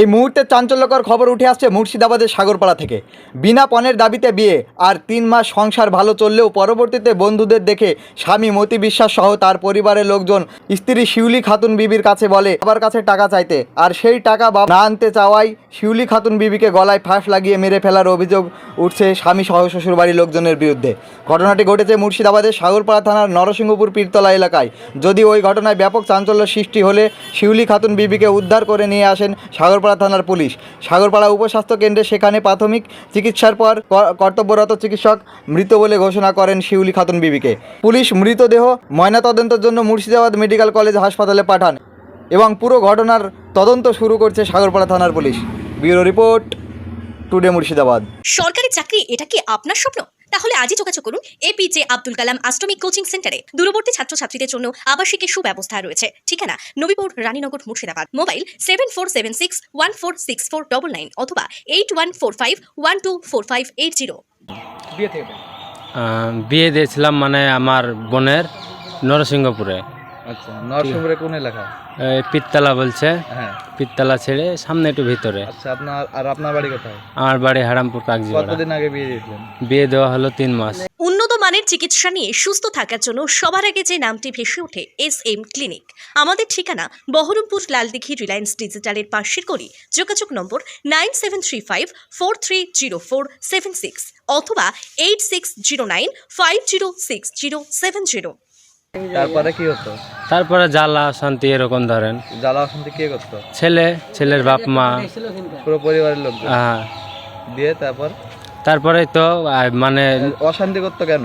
এই মুহূর্তে চাঞ্চল্যকর খবর উঠে আসছে মুর্শিদাবাদের সাগরপাড়া থেকে। বিনা পণের দাবিতে বিয়ে আর তিন মাস সংসার ভালো চললেও পরবর্তীতে বন্ধুদের দেখে স্বামী মতি বিশ্বাস সহ তার পরিবারের লোকজন স্ত্রী শিউলি খাতুন বিবির কাছে বলে, বাবার কাছে টাকা চাইতে। আর সেই টাকা বাবা না আনতে চাওয়ায় শিউলি খাতুন বিবিকে গলায় ফাঁস লাগিয়ে মেরে ফেলার অভিযোগ উঠছে স্বামী সহ শ্বশুরবাড়ির লোকজনের বিরুদ্ধে। ঘটনাটি ঘটেছে মুর্শিদাবাদের সাগরপাড়া থানার নরসিংহপুর পীরতলা এলাকায়। যদি ওই ঘটনায় ব্যাপক চাঞ্চল্য সৃষ্টি হলে শিউলি খাতুন বিবিকে উদ্ধার করে নিয়ে আসেন সাগরপাড়া থানার পুলিশ। সাগরপাড়া উপস্বাস্থ্য কেন্দ্রে সেখানে প্রাথমিক চিকিৎসার পর কর্তব্যরত চিকিৎসক মৃত বলে ঘোষণা করেন শিউলি খাতুন বিবিকে। পুলিশ মৃতদেহ ময়নাতদন্তের জন্য মুর্শিদাবাদ মেডিকেল কলেজ হাসপাতালে পাঠান এবং পুরো ঘটনার তদন্ত শুরু করছে সাগরপাড়া থানার police. Bureau report today Murshidabad. সরকারি চাকরি, এটা কি আপনার স্বপ্ন? তাহলে আজই যোগাযোগ করুন এপিজে আব্দুল কালাম আষ্টমিক কোচিং সেন্টারে। দূরবর্তী ছাত্রছাত্রীদের জন্য আবাসিকের সুব্যবস্থা রয়েছে। ঠিকানা Nabipur Raninagar Murshidabad. Mobile seven four seven six one four six four double nine অথবা eight one four five one two four five eight zero বিয়ে আহ, বিয়ে দিয়েছিলাম মানে আমার বোনের নরসিংহপুরে। আচ্ছা নরসিংহপুরে কোন এলাকা? পিত্তলা বলছে। হ্যাঁ। পিত্তলা ছেড়ে সামনে একটু ভিতরে। আচ্ছা আপনার আর আপনার বাড়ি কোথায়? আমার বাড়ি হারামপুর কাগজিপাড়া কতদিন আগে বিয়ে দিয়েছিলেন? বিয়ে দেওয়া হলো তিন মাস। উন্নত মানের চিকিৎসা নিয়ে সুস্থ থাকার জন্য সবার আগে যে নামটি ভেসে ওঠে এস এম ক্লিনিক। আমাদের ঠিকানা বহরমপুর লালদিঘি রিলায়েন্স ডিজিটালের পাশের করি যোগাযোগ number nine seven three five four three zero four seven six অথবা eight six zero nine five zero six zero seven zero. তারপরে কি হতো? তারপরে জ্বালা শান্তি এরকম ধরেন। জ্বালা অশান্তি কে করতো? ছেলে ছেলের বাপ মা। পুরো পরিবারের লোক হ্যাঁ। দিয়ে তারপর? তারপরে তো আহ, মানে অশান্তি করতো কেন?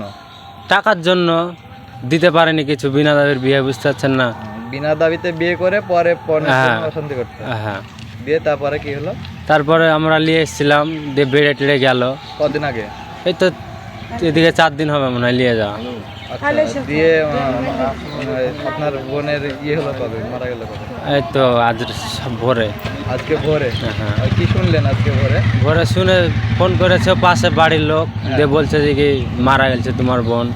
টাকার জন্য দিতে পারেনি কিছু বিনা দাবির বিয়ে বুঝতে পারছেন না? বিনা দাবিতে বিয়ে করে পরে পরের হ্যাঁ। অশান্তি করতো। হ্যাঁ। দিয়ে তারপরে কি হলো? তারপরে আমরা নিয়ে এসেছিলাম দিয়ে বেড়ে টেড়ে গেল। কদিন আগে? এই তো এদিকে চার দিন হবে মনে হয় নিয়ে যাওয়া। আচ্ছা দিয়ে আপনার বোনের ইয়ে হলো কবে? মারা গেল কবে? এই তো আজ ভোরে। আজকে ভোরে? হ্যাঁ আর কি শুনলেন আজকে ভোরে? ভোরে শুনে ফোন করেছে পাশে বাড়ির লোক দিয়ে বলছে যে কি মারা গেছে তোমার বোন।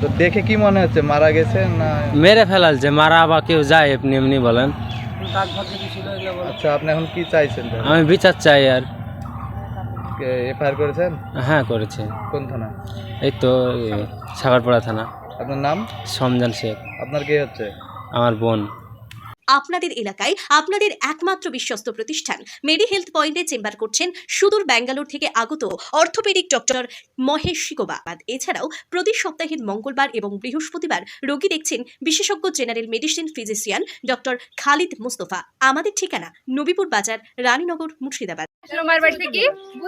তো দেখে কি মনে হচ্ছে মারা গেছে না? মেরে ফেলালছে মারা আবার কেউ যায় এমনি এমনি বলেন। আচ্ছা আপনি এখন কি চাইছেন আমি বিচার চাই আর। এফআইআর করেছেন? হ্যাঁ করেছি। কোন থানা? এই তো সাগরপাড়া থানা। আপনার নাম? সমজান শেখ। আপনার কে হচ্ছে? আমার বোন। আপনাদের এলাকায় আপনাদের একমাত্র বিশ্বস্ত প্রতিষ্ঠান মেডি হেলথ পয়েন্টে চেম্বার করছেন সুদূর ব্যাঙ্গালোর থেকে আগত অর্থোপেডিক ডক্টর মহেশ শিকোবাদ এছাড়াও প্রতি সপ্তাহের মঙ্গলবার এবং বৃহস্পতিবার রোগী দেখছেন বিশেষজ্ঞ general medicine physician doctor Khalid Mustafa. আমাদের ঠিকানা নবীপুর বাজার রানীনগর মুর্শিদাবাদ। আমার বাড়ি থেকে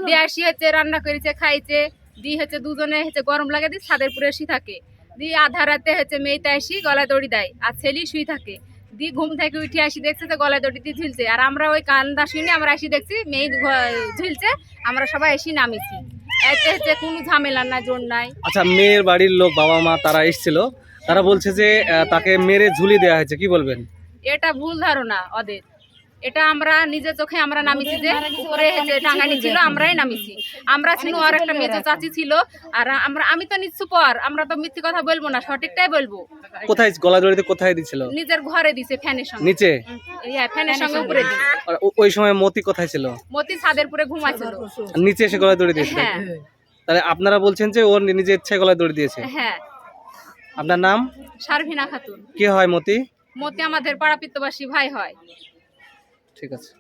দিয়ে আসি হচ্ছে রান্না করেছে খাইছে। দিয়ে হচ্ছে দুজনে হচ্ছে গরম লাগে দিয়ে ছাদের পুরে শুই থাকে। দিয়ে আধা রাতে হচ্ছে মেয়েতে আসি গলায় দড়ি দেয় আর ছেলে শুয়ে থাকে। দিয়ে ঘুম থেকে উঠে আসি দেখছে যে গলায় দড়ি দিয়ে ঝুলছে। আর আমরা ওই কান্দা শুনে আমরা আসি দেখছি মেয়ে ঝুলছে আমরা সবাই এসে নামিছি। এতে হচ্ছে কোনো ঝামেলা না জোর নাই। আচ্ছা মেয়ের বাড়ির লোক বাবা মা তারা এসেছিল। তারা বলছে যে তাকে মেরে ঝুলি দেওয়া হয়েছে কি বলবেন? এটা ভুল ধারণা ওদের এটা আমরা নিজের চোখে আমরা নামিছি যে উপরে হচ্ছে টাঙ্গানি ছিল আমরাই নামিছি। আমরা ছিল আর একটা মেজো চাচি ছিল আর আমরা আমি তো নিচ্ছু পর আমরা তো মিথ্যে কথা বলব না সঠিকটাই বলব। কোথায় গলা জড়িতে কোথায় দিছিল? নিজের ঘরে দিছে ফ্যানের সঙ্গে। নিচে? হ্যাঁ ফ্যানের সঙ্গে উপরে দিছে। আর ওই সময় মতি কোথায় ছিল? মতি ছাদের পুরে ঘুমাইছিল। নিচে এসে গলা দড়ি দিয়েছিল হ্যাঁ। তাহলে আপনারা বলছেন যে ওর নিজে ইচ্ছায় গলায় দড়ি দিয়েছে? হ্যাঁ। আপনার নাম? সারভিনা খাতুন। কি হয় মতি? মতি আমাদের পাড়া পিত্তবাসী ভাই হয়। ঠিক আছে